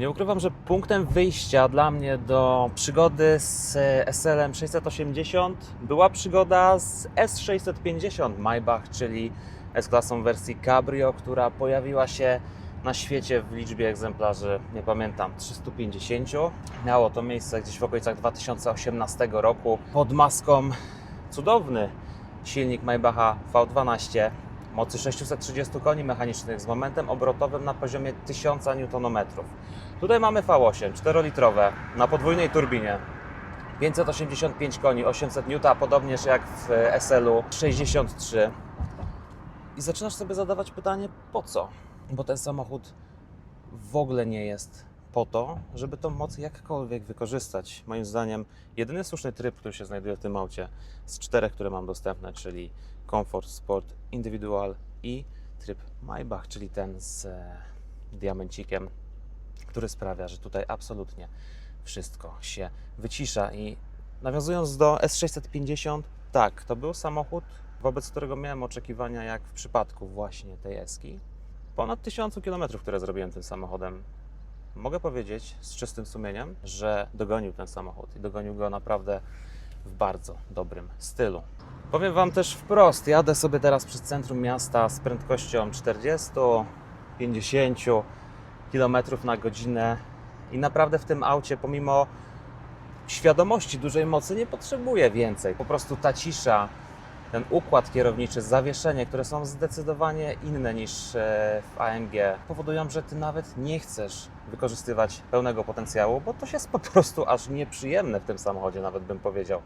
Nie ukrywam, że punktem wyjścia dla mnie do przygody z SL-em 680 była przygoda z S650 Maybach, czyli S-klasą wersji Cabrio, która pojawiła się na świecie w liczbie egzemplarzy, nie pamiętam, 350. Miało to miejsce gdzieś w okolicach 2018 roku pod maską cudowny silnik Maybacha V12 mocy 630 koni mechanicznych z momentem obrotowym na poziomie 1000 Nm. Tutaj mamy V8 4-litrowe na podwójnej turbinie. 585 koni, 800 N, podobnież jak w SL-u 63. I zaczynasz sobie zadawać pytanie, po co? Bo ten samochód w ogóle nie jest po to, żeby tą moc jakkolwiek wykorzystać. Moim zdaniem jedyny słuszny tryb, który się znajduje w tym aucie z czterech, które mam dostępne, czyli Comfort, Sport, Individual i tryb Maybach, czyli ten z e, diamencikiem, który sprawia, że tutaj absolutnie wszystko się wycisza. I nawiązując do S650, tak, to był samochód, wobec którego miałem oczekiwania jak w przypadku właśnie tej Eski. Ponad 1000 km, które zrobiłem tym samochodem. Mogę powiedzieć z czystym sumieniem, że dogonił ten samochód i dogonił go naprawdę w bardzo dobrym stylu. Powiem Wam też wprost, jadę sobie teraz przez centrum miasta z prędkością 40-50 km na godzinę i naprawdę w tym aucie, pomimo świadomości dużej mocy, nie potrzebuję więcej. Po prostu ta cisza, ten układ kierowniczy, zawieszenie, które są zdecydowanie inne niż e, w AMG, powodują, że Ty nawet nie chcesz wykorzystywać pełnego potencjału, bo to jest po prostu aż nieprzyjemne w tym samochodzie, nawet bym powiedział.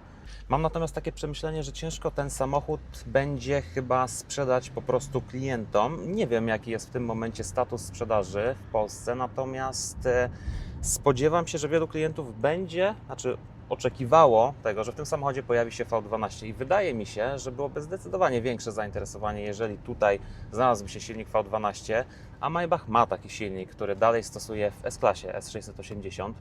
Mam natomiast takie przemyślenie, że ciężko ten samochód będzie chyba sprzedać po prostu klientom. Nie wiem, jaki jest w tym momencie status sprzedaży w Polsce, natomiast e, spodziewam się, że wielu klientów będzie, znaczy oczekiwało tego, że w tym samochodzie pojawi się V12 i wydaje mi się, że byłoby zdecydowanie większe zainteresowanie, jeżeli tutaj znalazłby się silnik V12, a Maybach ma taki silnik, który dalej stosuje w S-klasie S680